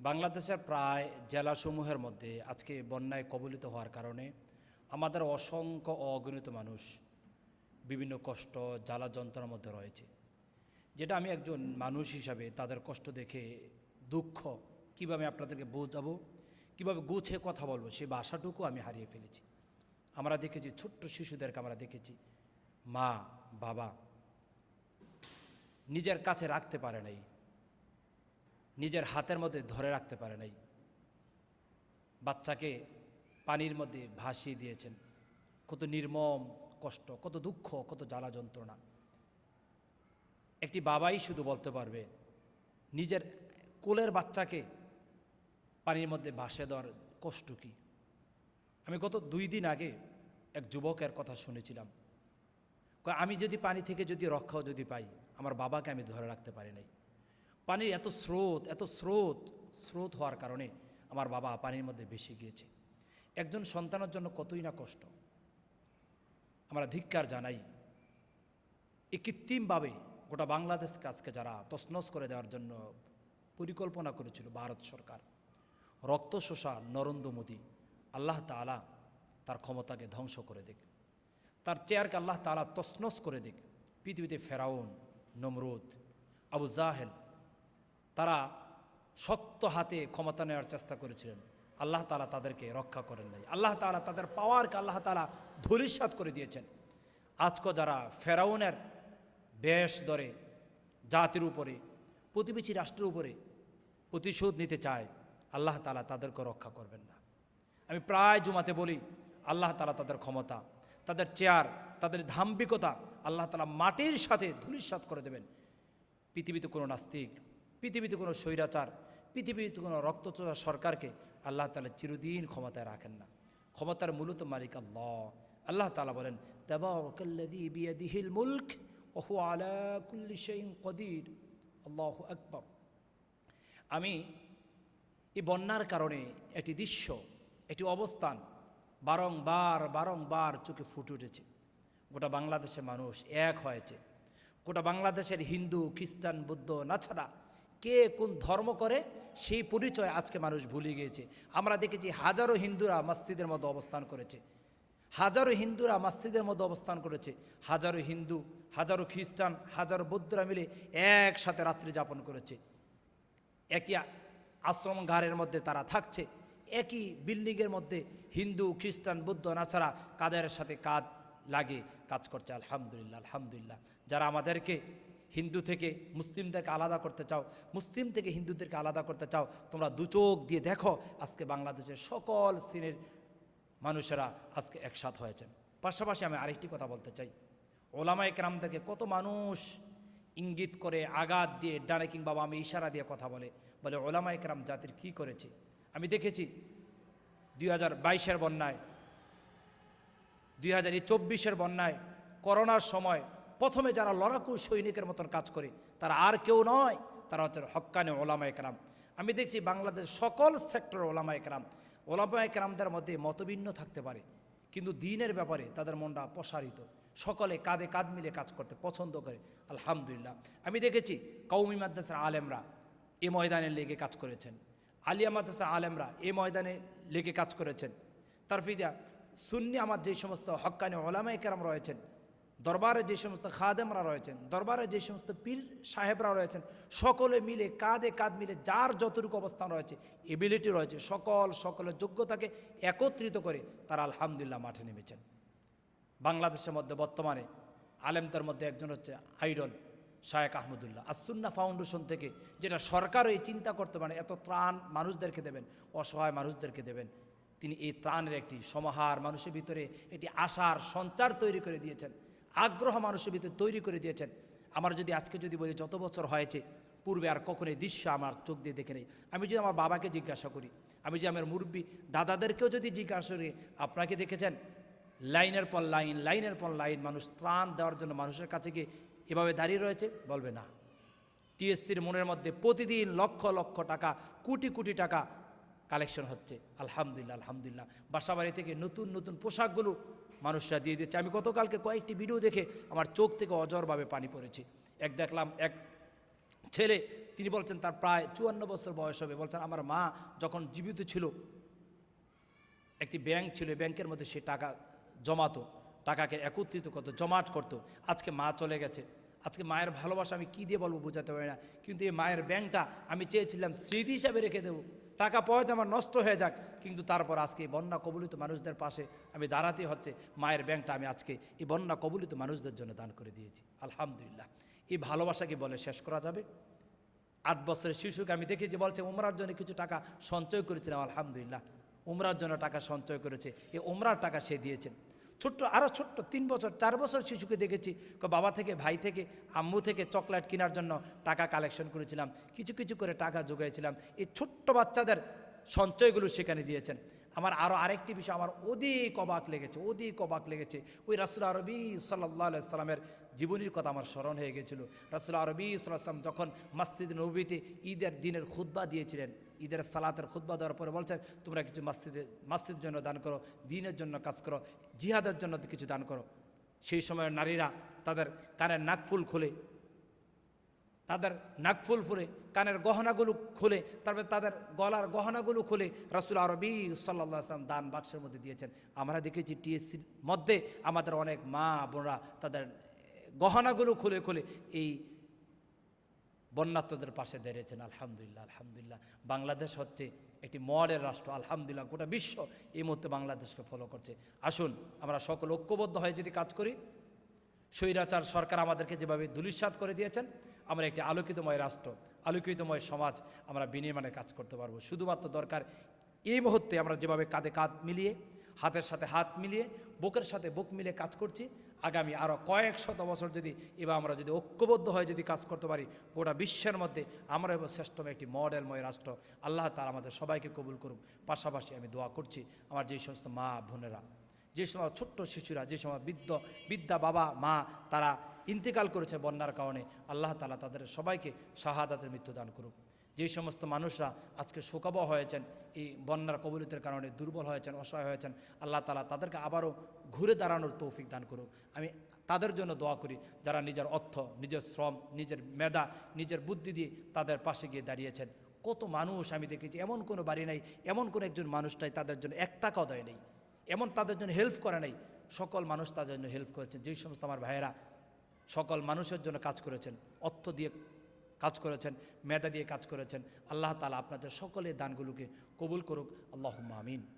বাংলাদেশের প্রায় জেলাসমূহের মধ্যে আজকে বন্যায় কবলিত হওয়ার কারণে আমাদের অসংখ্য অগণিত মানুষ বিভিন্ন কষ্ট, জ্বালা যন্ত্রণার মধ্যে রয়েছে। যেটা আমি একজন মানুষ হিসাবে তাদের কষ্ট দেখে দুঃখ কীভাবে আপনাদেরকে বোঝাবো, কীভাবে গুছে কথা বলব, সে ভাষাটুকু আমি হারিয়ে ফেলেছি। আমরা দেখেছি ছোট্ট শিশুদেরকে আমরা দেখেছি, মা, বাবা, নিজের কাছে রাখতে পারে নাই। নিজের হাতের মধ্যে ধরে রাখতে পারে নাই। বাচ্চাকে পানির মধ্যে ভাসিয়ে দিয়েছেন। কত নির্মম কষ্ট, কত দুঃখ, কত জ্বালা যন্ত্রণা। একটি বাবাই শুধু বলতে পারবে, নিজের কোলের বাচ্চাকে পানির মধ্যে ভাসে দেওয়ার কষ্ট কী? আমি গত দুই দিন আগে এক যুবকের কথা শুনেছিলাম। আমি যদি পানি থেকে যদি রক্ষাও যদি পাই, আমার বাবাকে আমি ধরে রাখতে পারি নাই। পানির এত স্রোত এত স্রোত স্রোত হওয়ার কারণে আমার বাবা পানির মধ্যে ভেসে গিয়েছে। একজন সন্তানের জন্য কতই না কষ্ট। আমরা ধিক্কার জানাই। এই কৃত্রিমভাবে গোটা বাংলাদেশকে আজকে যারা তসনস করে দেওয়ার জন্য পরিকল্পনা করেছিল ভারত সরকার, রক্ত শোষা নরেন্দ্র মোদী, আল্লাহ তাআলা তার ক্ষমতাকে ধ্বংস করে দিক। তার চেয়ারকে আল্লাহ তাআলা তসনস করে দিক। পৃথিবীতে ফেরাউন, নমরুদ, আবু জাহেল তারা শক্ত হাতে ক্ষমতা নেওয়ার চেষ্টা করেছিলেন। আল্লাহ তালা তাদেরকে রক্ষা করেন নাই। আল্লাহ তালা তাদের পাওয়ারকে আল্লাহ তাআলা ধরিসাত করে দিয়েছেন। আজকে যারা ফেরাউনের বেশ ধরে জাতির উপরে, প্রতিবেশী রাষ্ট্রের উপরে প্রতিশোধ নিতে চায়, আল্লাহ তাআলা তাদেরকে রক্ষা করবেন না। আমি প্রায় জুমাতে বলি, আল্লাহ তাআলা তাদের ক্ষমতা, তাদের চেয়ার, তাদের ধাম্বিকতা আল্লাহ তাআলা মাটির সাথে ধুলিসাৎ করে দেবেন। পৃথিবীতে কোনো নাস্তিক পৃথিবীতে কোনো স্বৈরাচার, পৃথিবীতে কোনো রক্তচোষা সরকারকে আল্লাহ তালা চিরদিন ক্ষমতায় রাখেন না। ক্ষমতার মূলত মালিক আল্লাহ। আল্লাহ তালা বলেন, তাবারাকাল্লাযী বিয়াদিহিল মুলক ওয়া হুয়া আলা কুল্লি শাইইন কদির আল্লাহু আকবার। আমি এই বন্যার কারণে একটি দৃশ্য, একটি অবস্থান বারংবার বারংবার চোখে ফুটে উঠেছে। গোটা বাংলাদেশের মানুষ এক হয়েছে। গোটা বাংলাদেশের হিন্দু, খ্রিস্টান, বুদ্ধ নাছাড়া কে কোন ধর্ম করে, সেই পরিচয় আজকে মানুষ ভুলে গিয়েছে। আমরা দেখেছি হাজারো হিন্দুরা মসজিদের মধ্যে অবস্থান করেছে। হাজারো হিন্দুরা মসজিদের মধ্যে অবস্থান করেছে। হাজারো হিন্দু, হাজারো খ্রিস্টান, হাজারো বৌদ্ধরা মিলে একসাথে রাত্রি যাপন করেছে। একই আশ্রম ঘাড়ের মধ্যে তারা থাকছে। একই বিল্ডিংয়ের মধ্যে হিন্দু, খ্রিস্টান, বৌদ্ধ নাছাড়া কাদের সাথে কাঁধ লাগে, কাজ করছে? আলহামদুলিল্লাহ আলহামদুলিল্লাহ। যারা আমাদেরকে হিন্দু থেকে মুসলিমদেরকে আলাদা করতে চাও, মুসলিম থেকে হিন্দুদেরকে আলাদা করতে চাও, তোমরা দু চোখ দিয়ে দেখো আজকে বাংলাদেশের সকল শ্রেণির মানুষেরা আজকে একসাথ হয়েছেন। পাশাপাশি আমি আরেকটি কথা বলতে চাই। ওলামা একরাম থেকে কত মানুষ ইঙ্গিত করে আঘাত দিয়ে ডানে কিংবা আমি ইশারা দিয়ে কথা বলে বলে ওলামা একরাম জাতির কি করেছে? আমি দেখেছি দুই হাজার বাইশের বন্যায়, দুই হাজার চব্বিশের বন্যায়, করোনার সময় প্রথমে যারা লড়াকু সৈনিকের মতন কাজ করে, তারা আর কেউ নয়, তারা হচ্ছে হক্কানে ওলামা একরাম আমি দেখছি বাংলাদেশ সকল সেক্টর ওলামা একরাম ওলামা একরামদের মধ্যে মতভিন্ন থাকতে পারে, কিন্তু দিনের ব্যাপারে তাদের মনটা প্রসারিত। সকলে কাঁধে কাঁধ মিলে কাজ করতে পছন্দ করে, আলহামদুলিল্লাহ। আমি দেখেছি কৌমি মাদ্রাসার আলেমরা এ ময়দানে লেগে কাজ করেছেন। আলিয়া মাদ্রাসার আলেমরা এ ময়দানে লেগে কাজ করেছেন। তারফিদা, সুন্নি আমার যে সমস্ত হক্কানি ওলামাই কেরাম রয়েছেন দরবারে যে সমস্ত খাদেমরা রয়েছেন, দরবারে যে সমস্ত পীর সাহেবরা রয়েছেন, সকলে মিলে, কাঁধে কাঁধ মিলে যার যতটুকু অবস্থান রয়েছে, এবিলিটি রয়েছে, সকল, সকলের যোগ্যতাকে একত্রিত করে তারা আলহামদুলিল্লাহ মাঠে নেমেছেন। বাংলাদেশের মধ্যে বর্তমানে আলেমদের মধ্যে একজন হচ্ছে আইডল শায়েক আহমদুল্লাহ। আসুন্না ফাউন্ডেশন থেকে যেটা সরকার এই চিন্তা করতে পারে, এত ত্রাণ মানুষদেরকে দেবেন, অসহায় মানুষদেরকে দেবেন, তিনি এই ত্রাণের একটি সমাহার মানুষের ভিতরে একটি আশার সঞ্চার তৈরি করে দিয়েছেন। আগ্রহ মানুষের ভিতরে তৈরি করে দিয়েছেন। আমার যদি আজকে যদি বলি যত বছর হয়েছে, পূর্বে আর কখনো দৃশ্য আমার চোখ দিয়ে দেখে নেই। আমি যদি আমার বাবাকে জিজ্ঞাসা করি, আমি যে আমার মুরব্বী দাদাদেরকেও যদি জিজ্ঞাসা করি আপনাকে দেখেছেন? লাইনের পর লাইন, লাইনের পর লাইন মানুষ ত্রাণ দেওয়ার জন্য মানুষের কাছে গিয়ে এভাবে দাঁড়িয়ে রয়েছে? বলবে না। টিএসসির মনের মধ্যে প্রতিদিন লক্ষ লক্ষ টাকা, কোটি কোটি টাকা কালেকশন হচ্ছে। আলহামদুলিল্লাহ আলহামদুলিল্লাহ। বাসাবাড়ি থেকে নতুন নতুন পোশাকগুলো মানুষরা দিয়ে দিচ্ছে। আমি গতকালকে কয়েকটি ভিডিও দেখে আমার চোখ থেকে অজরভাবে পানি পড়েছে। এক দেখলাম এক ছেলে, তিনি বলছেন, তার প্রায় চুয়ান্ন বছর বয়স হবে। বলছেন, আমার মা যখন জীবিত ছিল, একটি ব্যাংক ছিল, ব্যাংকের মধ্যে সে টাকা জমাতো, টাকাকে একত্রিত করতো, জমাট করতো। আজকে মা চলে গেছে। আজকে মায়ের ভালোবাসা আমি কী দিয়ে বলব বোঝাতে পারি না। কিন্তু এই মায়ের ব্যাংকটা আমি চেয়েছিলাম স্মৃতি হিসাবে রেখে দেবো। টাকা পয়সা আমার নষ্ট হয়ে যাক, কিন্তু তারপর আজকে এই বন্যা কবলিত মানুষদের পাশে আমি দাঁড়াতে হচ্ছে, মায়ের ব্যাংকটা আমি আজকে এই বন্যা কবলিত মানুষদের জন্য দান করে দিয়েছি। আলহামদুলিল্লাহ। এই ভালোবাসাকে বলে শেষ করা যাবে। আট বছরের শিশুকে আমি দেখেছি, বলছে, উমরার জন্য কিছু টাকা সঞ্চয় করেছিলাম, আলহামদুলিল্লাহ। উমরার জন্য টাকা সঞ্চয় করেছে, এই উমরার টাকা সে দিয়েছেন ছোট্ট আরও ছোট্ট, তিন বছর, চার বছর শিশুকে দেখেছি। বাবা থেকে, ভাই থেকে, আম্মু থেকে চকলেট কেনার জন্য টাকা কালেকশন করেছিলাম। কিছু কিছু করে টাকা জোগাইছিলাম। এই ছোট্ট বাচ্চাদের সঞ্চয়গুলো সেখানে দিয়েছেন। আমার আরও আরেকটি বিষয়, আমার অধিক অবাক লেগেছে, অধিক অবাক লেগেছে। ওই রাসুল আরবি সাল্লাহ সাল্লামের জীবনীর কথা আমার স্মরণ হয়ে গেছিল। রাসুল আরবি সাল্লাম যখন মসজিদ নবীতে ঈদের দিনের খুদ্া দিয়েছিলেন ঈদের সালাতের খুদ্া দেওয়ার পরে বলছেন, তোমরা কিছু মসজিদে, মসজিদের জন্য দান করো, দিনের জন্য কাজ করো, জিহাদের জন্য কিছু দান করো। সেই সময় নারীরা তাদের কানের নাকফুল খুলে, তাদের নাকফুল ফুলে কানের গহনাগুলো খুলে, তারপরে তাদের গলার গহনাগুলো খুলে রাসুল আরবি সাল্লাহ আসলাম দান বাক্সের মধ্যে দিয়েছেন। আমরা দেখেছি টিএসসির মধ্যে আমাদের অনেক মা বোনরা তাদের গহনাগুলো খুলে খুলে এই বন্যাত্মদের পাশে দাঁড়িয়েছেন, আলহামদুলিল্লাহ আলহামদুলিল্লাহ। বাংলাদেশ হচ্ছে একটি মডেল রাষ্ট্র, আলহামদুলিল্লাহ, গোটা বিশ্ব এই মুহূর্তে বাংলাদেশকে ফলো করছে। আসুন, আমরা সকল ঐক্যবদ্ধ হয়ে যদি কাজ করি, স্বৈরাচার সরকার আমাদেরকে যেভাবে দুলিশ্বাত করে দিয়েছেন, আমরা একটি আলোকিতময় রাষ্ট্র, আলোকিতময় সমাজ আমরা বিনির্মাণে কাজ করতে পারব। শুধুমাত্র দরকার এই মুহূর্তে আমরা যেভাবে কাঁধে কাঁধ মিলিয়ে, হাতের সাথে হাত মিলিয়ে, বুকের সাথে বুক মিলিয়ে কাজ করছি আগামী আরও কয়েক শত বছর যদি এবার আমরা যদি ঐক্যবদ্ধ হয়ে যদি কাজ করতে পারি, গোটা বিশ্বের মধ্যে আমরা হব শ্রেষ্ঠম একটি মডেলময় রাষ্ট্র। আল্লাহ তার আমাদের সবাইকে কবুল করুক। পাশাপাশি আমি দোয়া করছি আমার যে সমস্ত মা বোনেরা, যে সময় ছোট্ট শিশুরা, যে সময় বৃদ্ধ বিদ্যা বাবা, মা, তারা ইন্তেকাল করেছে বন্যার কারণে, আল্লাহ তালা তাদের সবাইকে শাহাদাতের মৃত্যু দান করুক। যে সমস্ত মানুষরা আজকে শোকাবহ হয়েছেন, এই বন্যার কবলিতের কারণে দুর্বল হয়েছেন, অসহায় হয়েছেন, আল্লাহ তালা তাদেরকে আবারও ঘুরে দাঁড়ানোর তৌফিক দান করুক। আমি তাদের জন্য দোয়া করি, যারা নিজের অর্থ, নিজের শ্রম, নিজের মেধা, নিজের বুদ্ধি দিয়ে তাদের পাশে গিয়ে দাঁড়িয়েছেন। কত মানুষ আমি দেখেছি, এমন কোনো বাড়ি নাই, এমন কোনো একজন মানুষ নাই তাদের জন্য এক টাকাও দেয় নেই, এমন তাদের জন্য হেল্প করে নাই। সকল মানুষ তাদের জন্য হেল্প করেছেন। যেই সমস্ত আমার ভাইয়েরা, সকল মানুষের জন্য কাজ করেছেন। অর্থ দিয়ে কাজ করেছেন, মেধা দিয়ে কাজ করেছেন। আল্লাহ তালা আপনাদের সকলের দানগুলোকে কবুল করুক। আল্লাহ আমিন।